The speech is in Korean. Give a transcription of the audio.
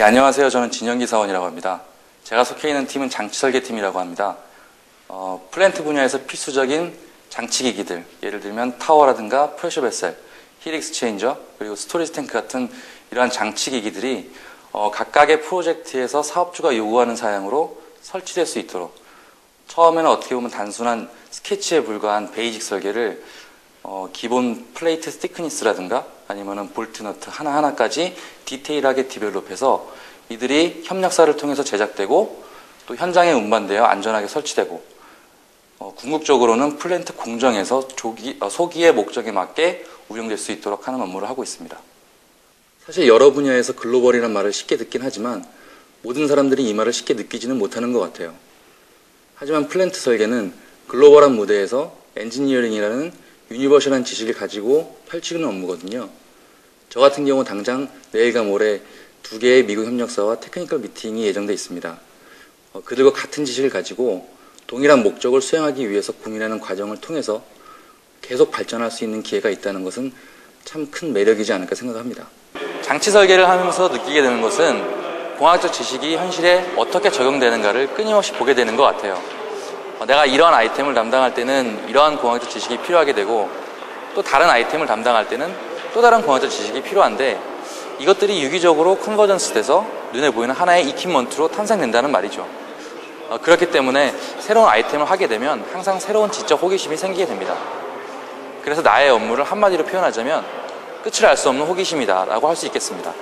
예, 안녕하세요. 저는 진영기 사원이라고 합니다. 제가 속해 있는 팀은 장치 설계팀이라고 합니다. 어, 플랜트 분야에서 필수적인 장치 기기들, 예를 들면 타워라든가 프레셔 베셀, 힐 익스체인저, 그리고 스토리지 탱크 같은 이러한 장치 기기들이 어, 각각의 프로젝트에서 사업주가 요구하는 사양으로 설치될 수 있도록 처음에는 어떻게 보면 단순한 스케치에 불과한 베이직 설계를 어, 기본 플레이트 스티크니스라든가 아니면은 볼트 너트 하나하나까지 디테일하게 디벨롭해서 이들이 협력사를 통해서 제작되고 또 현장에 운반되어 안전하게 설치되고 어, 궁극적으로는 플랜트 공정에서 조기, 어, 소기의 목적에 맞게 운영될 수 있도록 하는 업무를 하고 있습니다. 사실 여러 분야에서 글로벌이라는 말을 쉽게 듣긴 하지만 모든 사람들이 이 말을 쉽게 느끼지는 못하는 것 같아요. 하지만 플랜트 설계는 글로벌한 무대에서 엔지니어링이라는 유니버셜한 지식을 가지고 펼치는 업무거든요. 저 같은 경우 당장 내일과 모레 두 개의 미국 협력사와 테크니컬 미팅이 예정돼 있습니다. 어, 그들과 같은 지식을 가지고 동일한 목적을 수행하기 위해서 고민하는 과정을 통해서 계속 발전할 수 있는 기회가 있다는 것은 참 큰 매력이지 않을까 생각합니다. 장치 설계를 하면서 느끼게 되는 것은 공학적 지식이 현실에 어떻게 적용되는가를 끊임없이 보게 되는 것 같아요. 어, 내가 이러한 아이템을 담당할 때는 이러한 공학적 지식이 필요하게 되고 또 다른 아이템을 담당할 때는 또 다른 공학적 지식이 필요한데 이것들이 유기적으로 컨버전스 돼서 눈에 보이는 하나의 이퀴먼트로 탄생된다는 말이죠. 어, 그렇기 때문에 새로운 아이템을 하게 되면 항상 새로운 지적 호기심이 생기게 됩니다. 그래서 나의 업무를 한마디로 표현하자면 끝을 알 수 없는 호기심이다 라고 할 수 있겠습니다.